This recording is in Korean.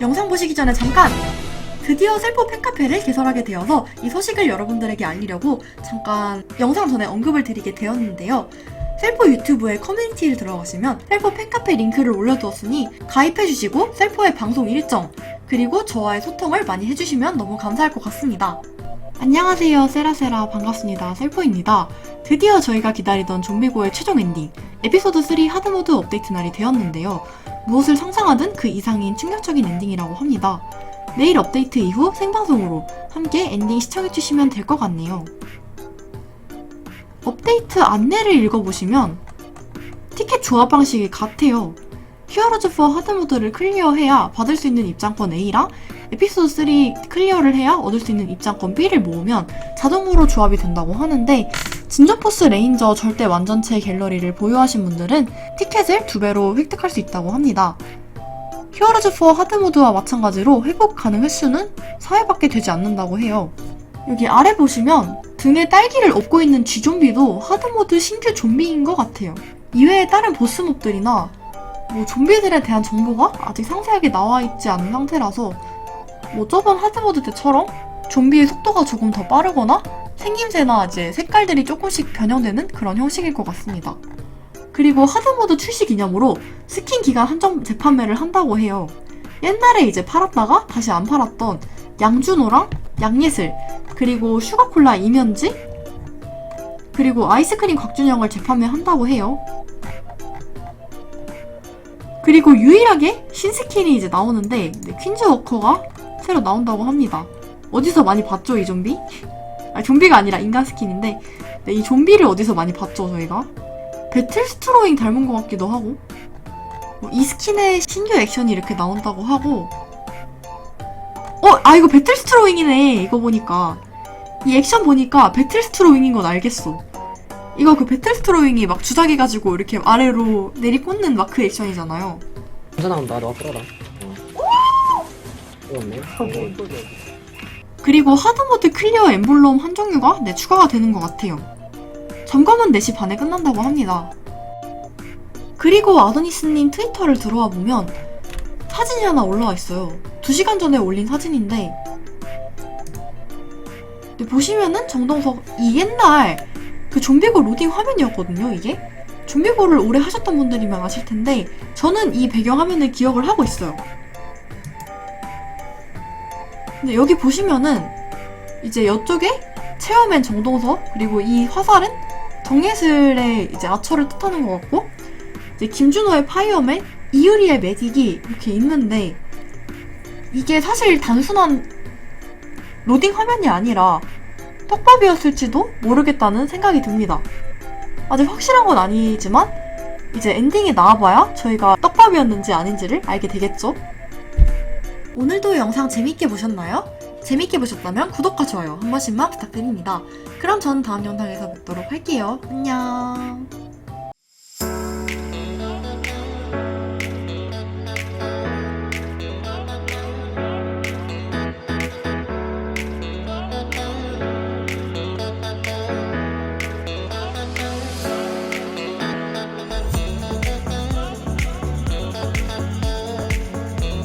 영상 보시기 전에 잠깐! 드디어 셀프 팬카페를 개설하게 되어서 이 소식을 여러분들에게 알리려고 잠깐 영상 전에 언급을 드리게 되었는데요. 셀프 유튜브에 커뮤니티를 들어가시면 셀프 팬카페 링크를 올려두었으니 가입해주시고 셀프의 방송 일정 그리고 저와의 소통을 많이 해주시면 너무 감사할 것 같습니다. 안녕하세요 세라세라 반갑습니다 셀프입니다. 드디어 저희가 기다리던 좀비고의 최종 엔딩 에피소드 3 하드모드 업데이트 날이 되었는데요. 무엇을 상상하든 그 이상인 충격적인 엔딩이라고 합니다. 내일 업데이트 이후 생방송으로 함께 엔딩 시청해주시면 될 것 같네요. 업데이트 안내를 읽어보시면 티켓 조합 방식이 같아요. 히어로즈 4 하드모드를 클리어해야 받을 수 있는 입장권 A랑 에피소드 3 클리어를 해야 얻을 수 있는 입장권 B를 모으면 자동으로 조합이 된다고 하는데 진저포스 레인저 절대 완전체 갤러리를 보유하신 분들은 티켓을 두 배로 획득할 수 있다고 합니다. 히어로즈 4 하드모드와 마찬가지로 회복 가능 횟수는 4회밖에 되지 않는다고 해요. 여기 아래 보시면 등에 딸기를 업고 있는 쥐좀비도 하드모드 신규 좀비인 것 같아요. 이외에 다른 보스몹들이나 뭐 좀비들에 대한 정보가 아직 상세하게 나와 있지 않은 상태라서 뭐 저번 하드모드 때처럼 좀비의 속도가 조금 더 빠르거나 생김새나 이제 색깔들이 조금씩 변형되는 그런 형식일 것 같습니다. 그리고 하드모드 출시 기념으로 스킨 기간 한정 재판매를 한다고 해요. 옛날에 이제 팔았다가 다시 안 팔았던 양준호랑 양예슬 그리고 슈가콜라 이면지 그리고 아이스크림 곽준영을 재판매 한다고 해요. 그리고 유일하게 신스킨이 이제 나오는데 네, 퀸즈 워커가 새로 나온다고 합니다. 어디서 많이 봤죠 이 좀비? 아 좀비가 아니라 인간 스킨인데 네, 이 좀비를 어디서 많이 봤죠 저희가? 배틀스트로잉 닮은 것 같기도 하고 뭐 이 스킨의 신규 액션이 이렇게 나온다고 하고 어? 아 이거 배틀스트로잉이네 이거 보니까 이 액션 보니까 배틀스트로잉인 건 알겠어 이거 그 배틀스트로잉이 막 주작해가지고 이렇게 아래로 내리꽂는 막그 액션이잖아요 혼자 나온다. 너가 끌어라. 그리고 하드모드 클리어 엠블럼 한 종류가 네, 추가가 되는 것 같아요. 점검은 4시 반에 끝난다고 합니다. 그리고 아도니스님 트위터를 들어와 보면 사진이 하나 올라와 있어요. 2시간 전에 올린 사진인데 네, 보시면은 정동석 이 옛날 그 좀비고 로딩 화면이었거든요, 이게. 좀비고를 오래 하셨던 분들이면 아실 텐데 저는 이 배경 화면을 기억을 하고 있어요. 근데 여기 보시면은 이제 이쪽에 체어맨 정동석 그리고 이 화살은 정예슬의 이제 아처를 뜻하는 것 같고 이제 김준호의 파이어맨 이유리의 매직이 이렇게 있는데 이게 사실 단순한 로딩 화면이 아니라 떡밥이었을지도 모르겠다는 생각이 듭니다. 아직 확실한 건 아니지만 이제 엔딩이 나와봐야 저희가 떡밥이었는지 아닌지를 알게 되겠죠? 오늘도 영상 재밌게 보셨나요? 재밌게 보셨다면 구독과 좋아요 한 번씩만 부탁드립니다. 그럼 전 다음 영상에서 뵙도록 할게요. 안녕.